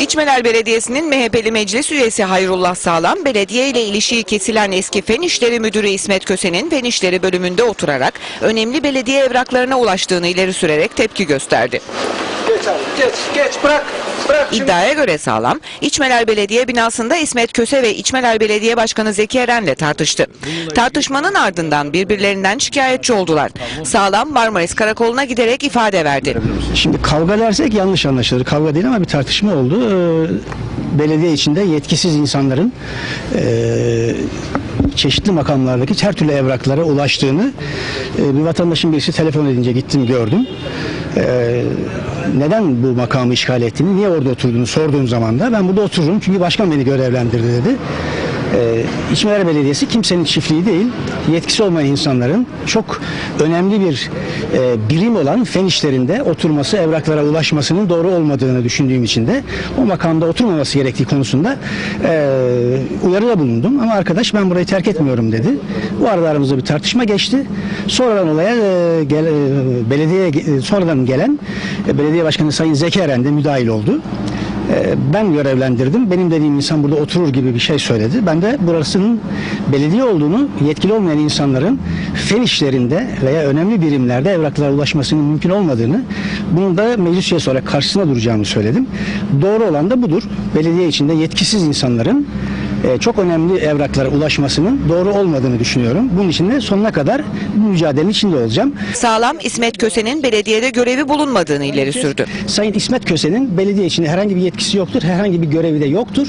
İçmeler Belediyesi'nin MHP'li meclis üyesi Hayrullah Sağlam, belediye ile ilişiği kesilen eski Fen İşleri Müdürü İsmet Köse'nin Fen İşleri bölümünde oturarak önemli belediye evraklarına ulaştığını ileri sürerek tepki gösterdi. Geç abi geç geç bırak. Bırak şimdi. İddiaya göre Sağlam, İçmeler Belediye binasında İsmet Köse ve İçmeler Belediye Başkanı Zeki Eren'le tartıştı. Tartışmanın ardından birbirlerinden şikayetçi oldular. Sağlam Marmaris Karakolu'na giderek ifade verdi. Şimdi kavga dersek yanlış anlaşılır. Kavga değil ama bir tartışma oldu. Ee, belediye içinde yetkisiz insanların e, çeşitli makamlardaki her türlü evraklara ulaştığını e, bir vatandaşın birisi telefon edince gittim gördüm. Ee, neden bu makamı işgal ettiğini, niye orada oturduğunu sorduğum zaman da ben burada otururum çünkü başkan beni görevlendirdi dedi. Ee, İçmeler Belediyesi kimsenin çiftliği değil, yetkisi olmayan insanların çok önemli bir e, birim olan fen işlerinde oturması, evraklara ulaşmasının doğru olmadığını düşündüğüm için de o makamda oturmaması gerektiği konusunda e, uyarıda bulundum. Ama arkadaş ben burayı terk etmiyorum dedi. Bu arada aramızda bir tartışma geçti. Sonradan olaya e, gel, e, belediye e, sonradan gelen e, belediye başkanı Sayın Zeki Eren de müdahil oldu. Ee, ben görevlendirdim. Benim dediğim insan burada oturur gibi bir şey söyledi. Ben de burasının belediye olduğunu yetkili olmayan insanların fen işlerinde veya önemli birimlerde evraklara ulaşmasının mümkün olmadığını bunun da meclis üyesi olarak karşısına duracağımı söyledim. Doğru olan da budur. Belediye içinde yetkisiz insanların e, çok önemli evraklara ulaşmasının doğru olmadığını düşünüyorum. Bunun için de sonuna kadar bu mücadelenin içinde olacağım. Sağlam İsmet Köse'nin belediyede görevi bulunmadığını ileri sürdü. Sayın İsmet Köse'nin belediye içinde herhangi bir yetkisi yoktur, herhangi bir görevi de yoktur.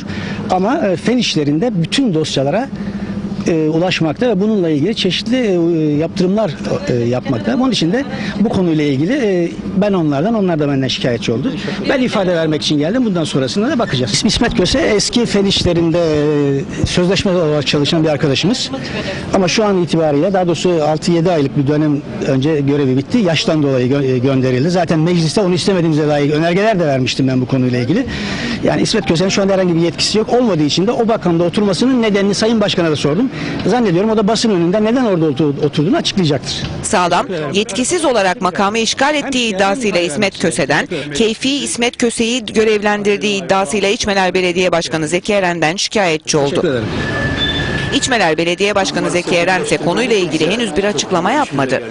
Ama e, fen işlerinde bütün dosyalara e, ulaşmakta ve bununla ilgili çeşitli e, yaptırımlar e, yapmakta. Onun için de bu konuyla ilgili e, ben onlardan, onlar da benden şikayetçi oldu. Ben ifade vermek için geldim. Bundan sonrasına da bakacağız. İsmet Köse eski fen işlerinde e, sözleşme olarak çalışan bir arkadaşımız. Ama şu an itibariyle daha doğrusu 6-7 aylık bir dönem önce görevi bitti. Yaştan dolayı gö- e, gönderildi. Zaten mecliste onu istemediğimize dair önergeler de vermiştim ben bu konuyla ilgili. Yani İsmet Köse'nin şu anda herhangi bir yetkisi yok. Olmadığı için de o bakanlığa oturmasının nedenini Sayın Başkan'a da sordum. Zannediyorum o da basın önünde neden orada otur- oturduğunu açıklayacaktır. Sağlam, yetkisiz olarak makamı işgal ettiği iddiasıyla İsmet Köse'den, keyfi İsmet Köse'yi görevlendirdiği iddiasıyla İçmeler Belediye Başkanı Zeki Eren'den şikayetçi oldu. İçmeler Belediye Başkanı Zeki Eren ise konuyla ilgili henüz bir açıklama yapmadı.